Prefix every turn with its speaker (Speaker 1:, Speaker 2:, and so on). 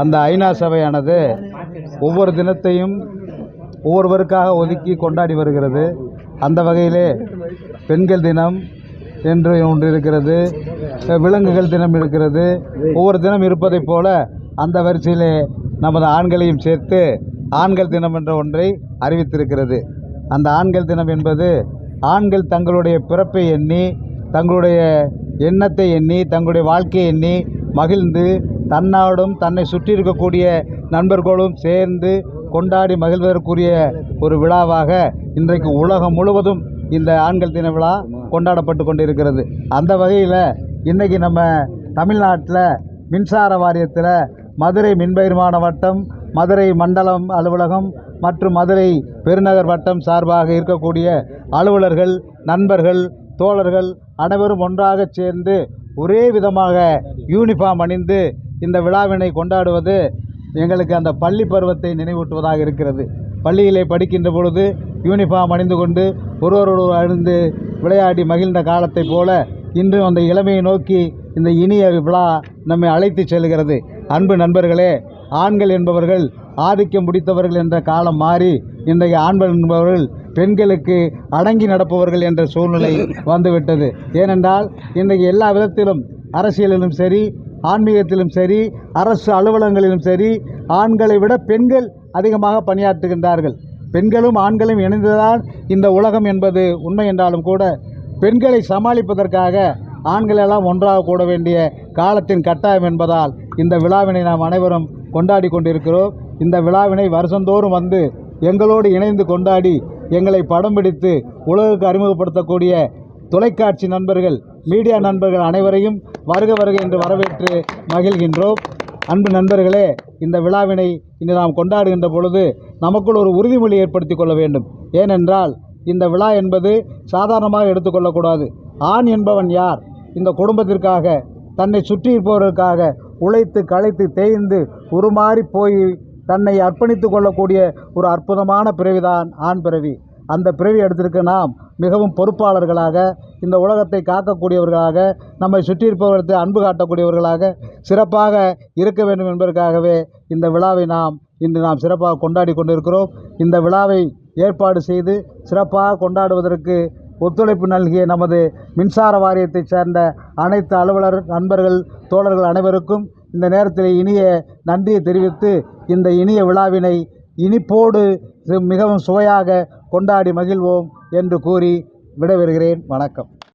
Speaker 1: அந்த ஐநா சபையானது ஒவ்வொரு தினத்தையும் ஒவ்வொருவருக்காக ஒதுக்கி கொண்டாடி வருகிறது. அந்த வகையிலே பெண்கள் தினம் என்று ஒன்று இருக்கிறது. விலங்குகள் தினம் இருக்கிறது. ஒவ்வொரு தினம் இருப்பதைப் போல அந்த வரிசையிலே நமது ஆண்களையும் சேர்த்து ஆண்கள் தினம் என்ற ஒன்றை அறிவித்திருக்கிறது. அந்த ஆண்கள் தினம் என்பது ஆண்கள் தங்களுடைய பிறப்பை எண்ணி தங்களுடைய எண்ணத்தை எண்ணி தங்களுடைய வாழ்க்கையை எண்ணி மகிழ்ந்து தன்னாடும் தன்னை சுற்றி இருக்கக்கூடிய நண்பர்களும் சேர்ந்து கொண்டாடி மகிழ்வதற்குரிய ஒரு விழாவாக இன்றைக்கு உலகம் முழுவதும் இந்த ஆண்கள் தின விழா கொண்டாடப்பட்டு கொண்டிருக்கிறது. அந்த வகையில் இன்றைக்கி நம்ம தமிழ்நாட்டில் மின்சார வாரியத்தில் மதுரை மின்பயிர்மான வட்டம் மதுரை மண்டலம் அலுவலகம் மற்றும் மதுரை பெருநகர் வட்டம் சார்பாக இருக்கக்கூடிய அலுவலர்கள் நண்பர்கள் தோழர்கள் அனைவரும் ஒன்றாக சேர்ந்து ஒரே விதமாக யூனிஃபார்ம் அணிந்து இந்த விழாவினை கொண்டாடுவது எங்களுக்கு அந்த பள்ளி பருவத்தை நினைவூட்டுவதாக இருக்கிறது. பள்ளியிலே படிக்கின்ற பொழுது யூனிஃபார்ம் அணிந்து கொண்டு ஒருவரோடு அணிந்து விளையாடி மகிழ்ந்த காலத்தைப் போல இன்றும் அந்த இளமையை நோக்கி இந்த இனிய விழா நம்மை அழைத்து செல்கிறது. அன்பு நண்பர்களே ஆண்கள் என்பவர்கள் ஆதிக்கம் முடித்தவர்கள் என்ற காலம் மாறி இன்றைக்கு ஆண்கள் என்பவர்கள் பெண்களுக்கு அடங்கி நடப்பவர்கள் என்ற சூழ்நிலை வந்துவிட்டது. ஏனென்றால் இன்றைக்கு எல்லா விதத்திலும் அரசியலிலும் சரி ஆன்மீகத்திலும் சரி அரசு அலுவலகங்களிலும் சரி ஆண்களை விட பெண்கள் அதிகமாக பணியாற்றுகின்றார்கள். பெண்களும் ஆண்களும் இணைந்துதான் இந்த உலகம் என்பது உண்மை என்றாலும் கூட பெண்களை சமாளிப்பதற்காக ஆண்களெல்லாம் ஒன்றாக கூட வேண்டிய காலத்தின் கட்டாயம் என்பதால் இந்த விழாவினை நாம் அனைவரும் கொண்டாடி கொண்டிருக்கிறோம். இந்த விழாவினை வருஷந்தோறும் வந்து எங்களோடு இணைந்து கொண்டாடி எங்களை படம் பிடித்து உலகுக்கு அறிமுகப்படுத்தக்கூடிய தொலைக்காட்சி நண்பர்கள் மீடியா நண்பர்கள் அனைவரையும் வருக வருக என்று வரவேற்று மகிழ்கின்றோம். அன்பு நண்பர்களே இந்த விழாவினை இன்று நாம் கொண்டாடுகின்ற பொழுது நமக்குள் ஒரு உறுதிமொழி ஏற்படுத்தி கொள்ள வேண்டும். ஏனென்றால் இந்த விழா என்பது சாதாரணமாக எடுத்துக்கொள்ளக்கூடாது. ஆண் என்பவன் யார்? இந்த குடும்பத்திற்காக தன்னை சுற்றி இருப்பவர்களுக்காக உழைத்து களைத்து தேய்ந்து உருமாறி போய் தன்னை அர்ப்பணித்து கொள்ளக்கூடிய ஒரு அற்புதமான பிறவிதான் ஆண் பிறவி. அந்த பிறவி எடுத்திருக்க நாம் மிகவும் பொறுப்பாளர்களாக இந்த உலகத்தை காக்கக்கூடியவர்களாக நம்மை சுற்றி இருப்பவர்களுக்கு அன்பு காட்டக்கூடியவர்களாக சிறப்பாக இருக்க வேண்டும் என்பதற்காகவே இந்த விழாவை நாம் இன்று நாம் சிறப்பாக கொண்டாடி கொண்டிருக்கிறோம். இந்த விழாவை ஏற்பாடு செய்து சிறப்பாக கொண்டாடுவதற்கு ஒத்துழைப்பு நல்கிய நமது மின்சார வாரியத்தைச் சேர்ந்த அனைத்து அலுவலர் நண்பர்கள் தோழர்கள் அனைவருக்கும் இந்த நேரத்தில் இனிய நன்றியை தெரிவித்து இந்த இனிய விழாவினை இனிப்போடு மிகவும் சுவையாக கொண்டாடி மகிழ்வோம் என்று கூறி விடைபெறுகிறேன். வணக்கம்.